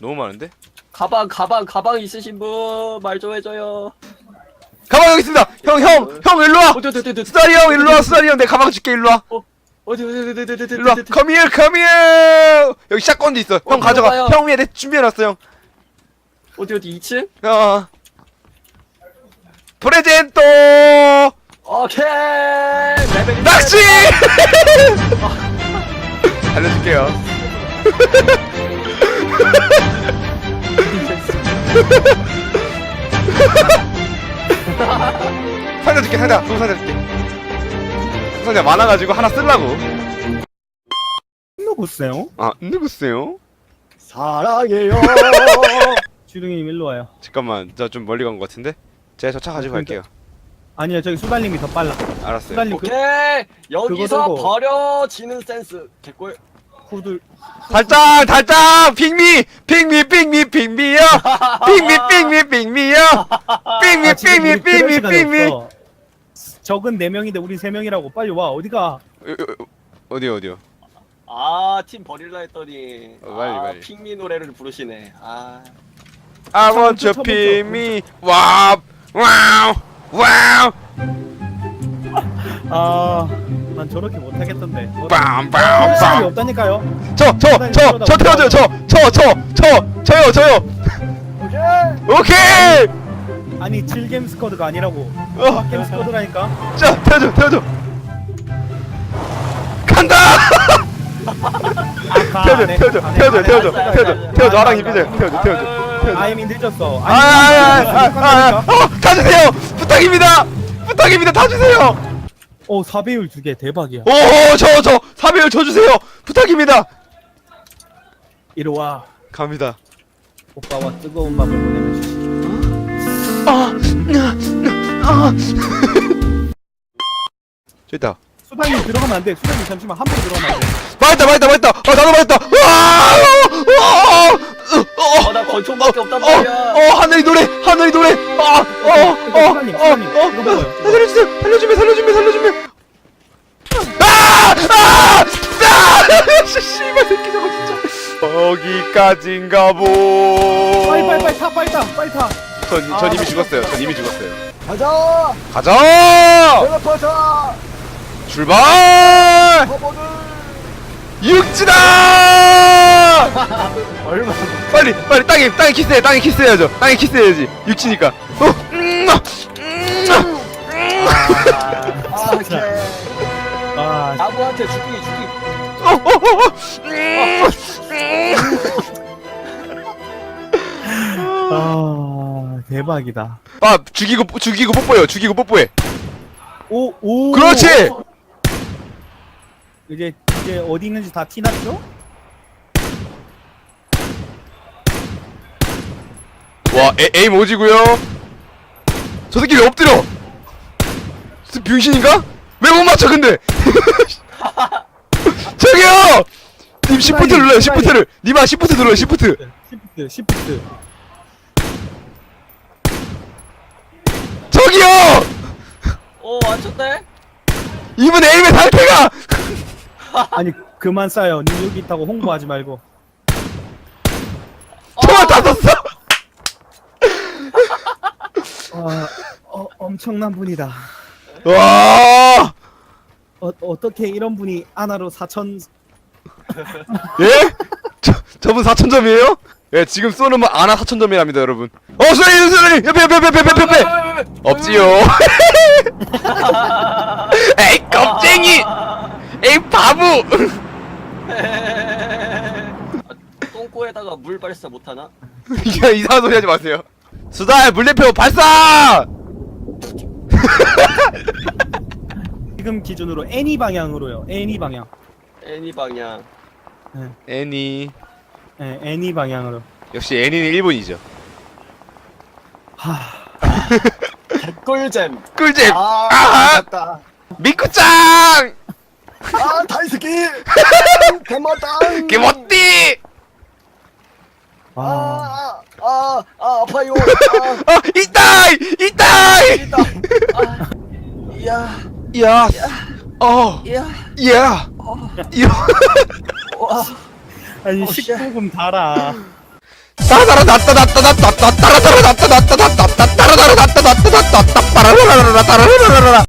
너무 많은데? 가방 가방 가방 있으신 분 말 좀 해줘요. 가방 여기 있습니다. 형, 형, 형 일로 와. 어디 어디 어디 어디 수다리 형 일로 와. 수다리 형 내 가방 줄게 일로 와. 어디 어디 어디 어디 어디 일로 와. 어디 Come here, come here. 여기 샷건도 있어. 형 어, 가져가. 들어가요. 형 위에 내 준비해놨어 형. 어디 어디 2층? 어. 프레젠토 오케이. 레벨 낚시. 알려줄게요. 상자 줄게 상자 동 상자 줄게 상자 많아가지고 하나 쓸라고 누구세요? 아 누구세요? 사랑해요. 주둥이님 일로 와요. 잠깐만 저 좀 멀리 간 것 같은데 제가 저 차 가지고 아. 갈게요 아니요 저기 수달님이 더 빨라. 알았어요 수달님 그 오케이. 여기서 들고. 버려지는 센스. 개꿀. 후들 달짱 달짱 핑미! 핑미 핑미 핑미요! 핑미 핑미 핑미요! 핑미 아, 지금 핑미 우리 그럴 핑미 시간이 핑미! 없어. 적은 네 명인데 우리 세 명이라고. 빨리 와. 어디가? 어디 어디요? 아, 팀 버릴라 했더니. 어, 빨리, 아, 빨리. 핑미 노래를 부르시네. 아. I want 쳐, to me 와우 와우 와우. 아 난 저렇게 못하겠던데. 시간이 빰빰빰 없다니까요. 저 저 저 저 태워줘요 저 저 저 저 저요 저요 오케이. 아니 7게임 스쿼드가 아니라고. 어, 게임 스쿼드라니까. 자 태워줘 태워줘 간다 아, 태워줘 네. 태워줘 아, 네. 태워줘 아, 네. 태워줘 태워줘 태워줘. 아랑 힘이죠 태워줘 태워줘 태워줘 아이미 늦었어. 아 아 아아 어, 가주세요 부탁입니다 부탁입니다 타주세요 오 4배율 두 개 대박이야. 오저저 3배율 쳐주세요 부탁입니다 이리 와. 갑니다 오빠와 뜨거운 밥을 보내면 주시죠. 저 있다 수달님 들어가면 안 돼. 수달님 잠시만 한번 들어가면 안 돼. 맞다 맞다 맞다 아 나도 맞다 어, 나 권총밖에 없단 말이야. 어, 하늘이 노래, 하늘이 노래. 아, 어, 어, 수달님, 어, 씨, 씨발 새끼 저거 진짜. 여기까지인가 보. 빨리 빨리 빨리 타 빨리 타 빨리 타. 전, 아, 전 이미 나 죽었어요. 전 이미 죽었어요. 가자. 가자. 텔레포터. 출발. 버버들. 육지다. 얼마? 빨리, 빨리 땅에, 땅에 키스해, 땅에 키스해야죠. 땅에 키스해야지. 육지니까. 어, 음, 음, 음. 아, 오케이. 아 나무한테 죽기 죽기. 아 대박이다. 아 죽이고 죽이고 뽀뽀해요 죽이고 뽀뽀해 오 오. 그렇지 이제 이제 어디 있는지 다 티났죠? 와 에, 에임 오지고요 저 새끼 왜 엎드려 저 병신인가? 왜 못 맞춰 근데 저기요 님 시프트 눌러요. 시프트를 님아 시프트 눌러요 시프트 시프트 시프트. 저기요 오, 맞췄네. 이분 에임의 상태가 아니 그만 싸요. 니 여기 있다고 홍보하지 말고. 총알 다 썼어 아 어, 엄청난 분이다. 와 어, 어떻게 이런 분이 하나로 4천 예? 저, 저분 4천 점이에요? 예, 지금 쏘는 거 아나 4천 점이랍니다, 여러분. 어, 수현이, 수현이! 옆에, 옆에, 옆에, 옆에, 옆에! 없지요. 에이, 겁쟁이! 에이, 바보! 똥꼬에다가 물 발사 못하나? 이거 이상한 소리 하지 마세요. 수달, 물대표 발사! 지금 기준으로 애니 방향으로요. 애니 방향. 애니 방향. 애니. 예, 애니 방향으로. 역시 애니는 일본이죠. 하. 꿀잼. 꿀잼! 아, 아하! 맞다. 미쿠짱! 아, 다이스키. 대마당. 개멋띠! 와. 아, 아, 아, 아파요. 어, 이따이! 이따이! 아, 아, 이야, 야, 어, 이야, 야, 어, 야. 와. 아니 어, 씨. 19금 달아. 따라따라 나따 나따 나따 따라 따라 나따 나따 나따 따라 따라 나따 나따 나따 따라라라라 따라라라라